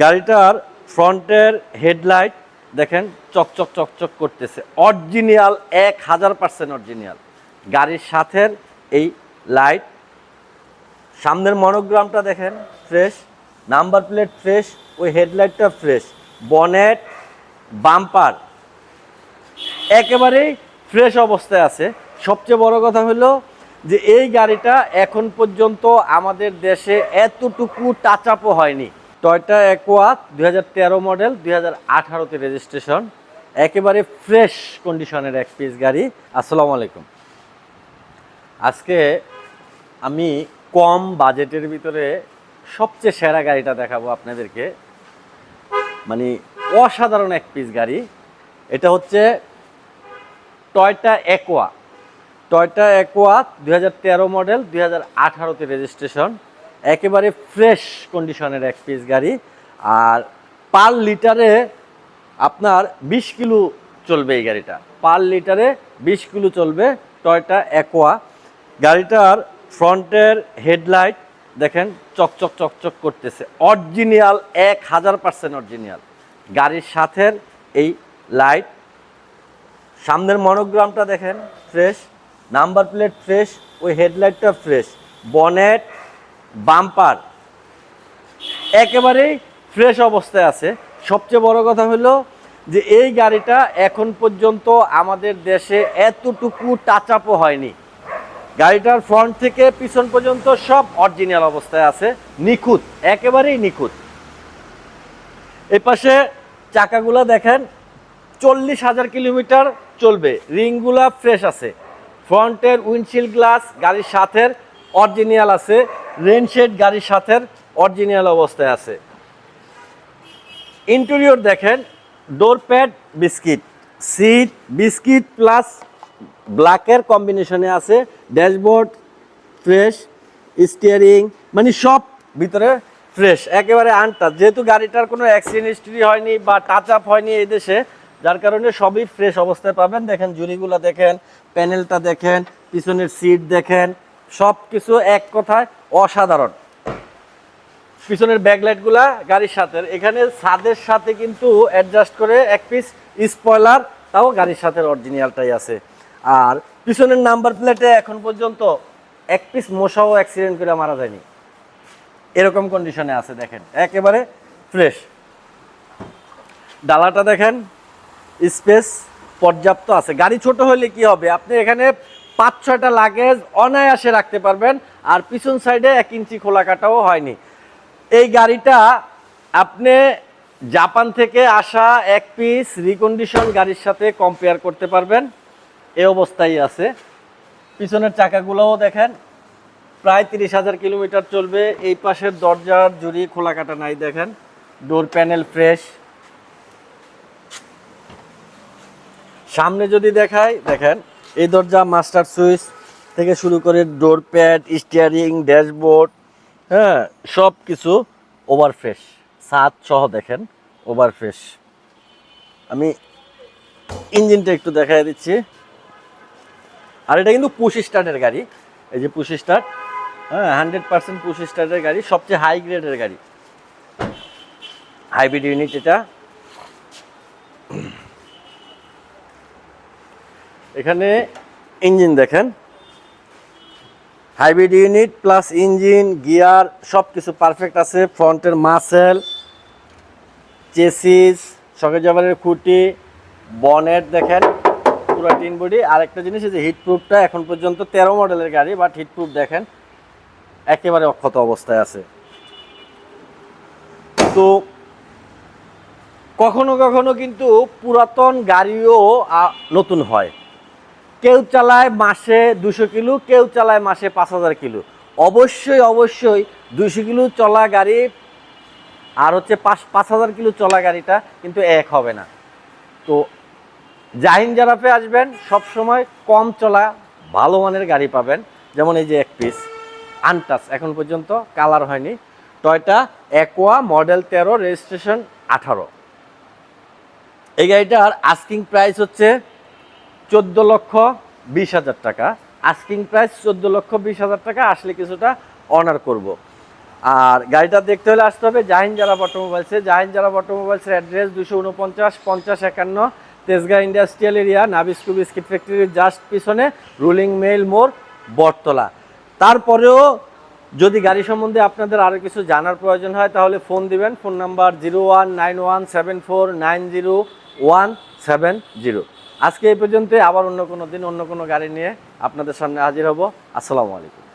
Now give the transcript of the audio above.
গাড়িটার ফ্রন্টের হেডলাইট দেখেন চকচক চকচক করতেছে। অরিজিনাল এক হাজার পার্সেন্ট অরিজিনাল। গাড়ির সাথে এই লাইট। সামনের মনোগ্রামটা দেখেন, ফ্রেশ। নাম্বার প্লেট ফ্রেশ, ওই হেডলাইটটা ফ্রেশ। Bonnet, bumper. একেবারেই ফ্রেশ অবস্থায় আছে। সবচেয়ে বড় কথা হলো যে এই গাড়িটা এখন পর্যন্ত আমাদের দেশে এতটুকু টাচ আপও হয়নি। টয়টা অ্যাকোয়া দু হাজার তেরো মডেল, দুই হাজার রেজিস্ট্রেশন একেবারে ফ্রেশ কন্ডিশনের এক পিস গাড়ি। আসসালামু আলাইকুম। আজকে আমি কম বাজেটের ভিতরে সবচেয়ে সেরা গাড়িটা দেখাবো আপনাদেরকে। মানে অসাধারণ এক পিস গাড়ি। এটা হচ্ছে টয়টা অ্যাকোয়া টয়টা অ্যাকোয়া দু হাজার তেরো মডেল, দুই হাজার রেজিস্ট্রেশন একেবারে ফ্রেশ কন্ডিশনের এক পিস গাড়ি। আর পার লিটারে আপনার বিশ কিলো চলবে এই গাড়িটা। পার লিটারে বিশ কিলো চলবে টয়টা অ্যাকোয়া গাড়িটার ফ্রন্টের হেডলাইট দেখেন চকচক চকচক করতেছে। অরিজিনাল এক হাজার পার্সেন্ট অরিজিনিয়াল গাড়ির সাথে এই লাইট সামনের মনোগ্রামটা দেখেন ফ্রেশ নাম্বার প্লেট ফ্রেশ ওই হেডলাইটটা ফ্রেশ বনেট বাম্পার। একেবারেই ফ্রেশ অবস্থায় আছে। সবচেয়ে বড় কথা হলো যে এই গাড়িটা এখন পর্যন্ত আমাদের দেশে এতটুকু টাচ আপও হয়নি। গাড়িটার ফ্রন্ট থেকে পিছন পর্যন্ত সব অরিজিনাল অবস্থায় আছে। নিখুঁত, একেবারেই নিখুঁত। এই পাশে চাকাগুলো দেখেন, চল্লিশ হাজার কিলোমিটার চলবে। রিংগুলা ফ্রেশ আছে। ফ্রন্টের উইন্ডশিল্ড গ্লাস গাড়ির সাথের অরিজিনাল আছে। রেনশেড গাড়ির সাথে অরিজিনাল অবস্থায় আছে। ইন্টেরিয়র দেখেন, door pad, biscuit, seat, biscuit plus ব্ল্যাকের কম্বিনেশনে আছে, ড্যাশবোর্ড, ফ্রেশ, স্টিয়ারিং মানে সব ভিতরে ফ্রেশ, একেবারে আনটাচ। যেহেতু গাড়িটার কোনো অ্যাক্সিডেন্ট হিস্ট্রি হয়নি বা টাচ আপ হয়নি এই দেশে, যার কারণে সবই ফ্রেশ অবস্থায় পাবেন। দেখেন জুড়িগুলো দেখেন প্যানেলটা দেখেন, পিছনের সিট দেখেন সব কিছু এক কথায় অসাধারণ। পিছনের ব্যাকলাইটগুলা গাড়ির সাথে। এখানে ছাদের সাথে কিন্তু অ্যাডজাস্ট করে এক পিস স্পয়লার তাও গাড়ির সাথে অরিজিনালটাই আছে। আর পিছনের নাম্বার প্লেটে এখন পর্যন্ত এক পিস মশাও অ্যাক্সিডেন্ট করে মারা যায়নি। এরকম কন্ডিশনে আছে, দেখেন। একেবারে ফ্রেশ ডালাটা দেখেন স্পেস পর্যাপ্ত আছে। গাড়ি ছোট হলে কি হবে? আপনি এখানে পাঁচ, ছয়টা লাগেজ অনায়াসে রাখতে পারবেন, আর পিছন সাইডে এক ইঞ্চি খোলা কাটাও হয়নি। এই গাড়িটা আপনি জাপান থেকে আসা এক পিস রিকন্ডিশন গাড়ির সাথে কম্পেয়ার করতে পারবেন। এ অবস্থায় আছে। পিছনের চাকাগুলোও দেখেন, প্রায় তিরিশ হাজার কিলোমিটার চলবে। এই পাশের দরজার জুড়ি খোলা কাটা নাই দেখেন। ডোর প্যানেল ফ্রেশ সামনে যদি দেখায় দেখেন এই দরজা মাস্টার সুইচ থেকে শুরু করে ডোর প্যাড স্টিয়ারিং ড্যাশবোর্ড হ্যাঁ সব কিছু ওভার ফ্রেশ সাত সহ দেখেন ওভার ফ্রেশ আমি ইঞ্জিনটা একটু দেখাই দিচ্ছি। আর এটা কিন্তু পুশ স্টার্টের গাড়ি। এই যে পুশ স্টার্ট হ্যাঁ হান্ড্রেড পার্সেন্ট পুশ স্টার্টের গাড়ি, সবচেয়ে হাই গ্রেডের গাড়ি। হাইব্রিড ইউনিট এটা। এখানে ইঞ্জিন দেখেন। Hybrid unit plus engine, gear সব কিছু পারফেক্ট আছে। ফ্রন্টের মাসেল, চেসিস জাবারের খুঁটি, বনেট দেখেন, পুরো টিন বডি। আর একটা জিনিস যে হিটপ্রুফটা, এখন পর্যন্ত তেরো মডেলের গাড়ি বাট হিটপ্রুফ দেখেন, একেবারে অক্ষত অবস্থায় আছে। তো কখনো কখনো কিন্তু পুরাতন গাড়িও নতুন হয়। কেউ চালায় মাসে দুশো কিলো, কেউ চালায় মাসে পাঁচ হাজার কিলো। অবশ্যই অবশ্যই দুশো কিলো চলা গাড়ি আর হচ্ছে পাঁচ পাঁচ হাজার কিলো চলা গাড়িটা কিন্তু এক হবে না। তো জাহিন জারাফে আসবেন সব সময় কম চলা ভালো মানের গাড়ি পাবেন। যেমন এই যে এক পিস আনটাস এখন পর্যন্ত কালার হয়নি। টয়টা অ্যাকোয়া মডেল তেরো রেজিস্ট্রেশন আঠারো। এই গাড়িটার আস্কিং প্রাইস হচ্ছে চোদ্দ লক্ষ বিশ হাজার টাকা। আস্কিং প্রাইস চোদ্দ লক্ষ বিশ হাজার টাকা, আসলে কিছুটা অনার করব। আর গাড়িটা দেখতে হলে আসতে হবে জাহিন জারা অটোমোবাইলসে। জাহিন জারা অটোমোবাইলসের অ্যাড্রেস দুশো উনপঞ্চাশ, পঞ্চাশ একান্ন, Tejgaon industrial area Nabisco biscuit ফ্যাক্টরির জাস্ট পিছনে রুলিং মেইল মোড়, বটতলা। তারপরেও যদি গাড়ি সম্বন্ধে আপনাদের আরও কিছু জানার প্রয়োজন হয়, তাহলে ফোন দিবেন। Phone number zero one nine one seven four nine zero one seven zero আজকে এই পর্যন্ত আবার অন্য কোনো দিন, অন্য কোনো গাড়ি নিয়ে আপনাদের সামনে হাজির হব। আসসালামু আলাইকুম।